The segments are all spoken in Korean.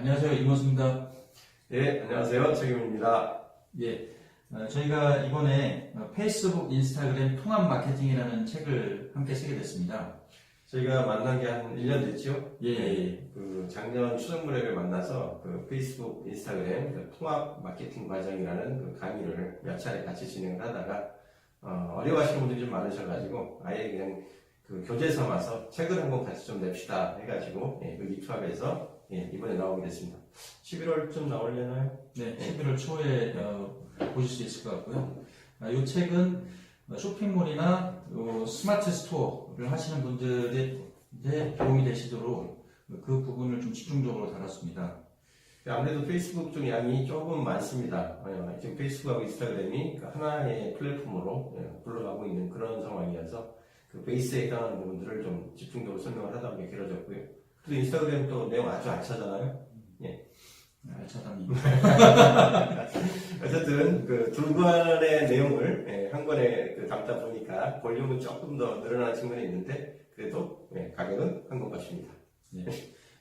안녕하세요. 이모수입니다. 예, 안녕하세요. 책임입니다. 예, 어, 저희가 이번에 어, 페이스북, 인스타그램 통합 마케팅이라는 책을 함께 쓰게 됐습니다. 저희가 만난 게 한 1년 됐죠? 예, 예. 그 작년 추석 무렵에 만나서 그 페이스북, 인스타그램 그 통합 마케팅 과정이라는 그 강의를 몇 차례 같이 진행을 하다가 어, 려워하시는 분들이 좀 많으셔가지고 아예 그냥 그 교재 삼아서 책을 한권 같이 좀 냅시다 해가지고 예, 의기투합해서 예, 이번에 나오게 됐습니다. 11월쯤 나오려나요? 네, 11월 초에 어, 보실 수 있을 것 같고요. 아, 이 책은 어, 쇼핑몰이나 어, 스마트 스토어를 하시는 분들의 도움이 되시도록 그 부분을 좀 집중적으로 다뤘습니다. 아무래도 페이스북 좀 양이 조금 많습니다. 어, 지금 페이스북하고 인스타그램이 그 하나의 플랫폼으로 예, 굴러가고 있는 그런 상황이어서 그 베이스에 해당하는 부분들을 좀 집중적으로 설명을 하다 보니 길어졌고요. 그리고 인스타그램 또 내용 아주 알차잖아요. 알차다니. 어쨌든 그 둘간의 내용을 예, 한 권에 그 담다 보니까 볼륨은 조금 더 늘어나는 측면이 있는데 그래도 예, 가격은 한것 같습니다.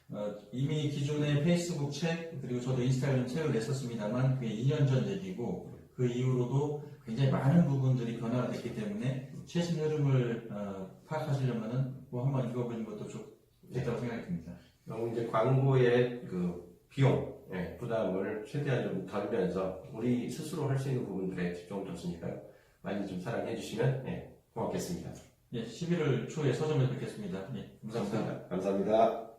어, 이미 기존의 페이스북 책 그리고 저도 인스타그램 책을 냈었습니다만 그게 2년 전 얘기고 그 이후로도 굉장히 많은 부분들이 변화가 됐기 때문에 최신 흐름을 어, 파악하시려면은 뭐 한번 읽어보는 것도 좋겠다고 생각이 듭니다. 너무 이제 광고의 그 비용, 예, 부담을 최대한 좀 덜면서 우리 스스로 할 수 있는 부분들에 집중을 뒀으니까요. 많이 좀 사랑해 주시면 예, 고맙겠습니다. 예, 11월 초에 서점에서 뵙겠습니다. 예, 감사합니다. 감사합니다.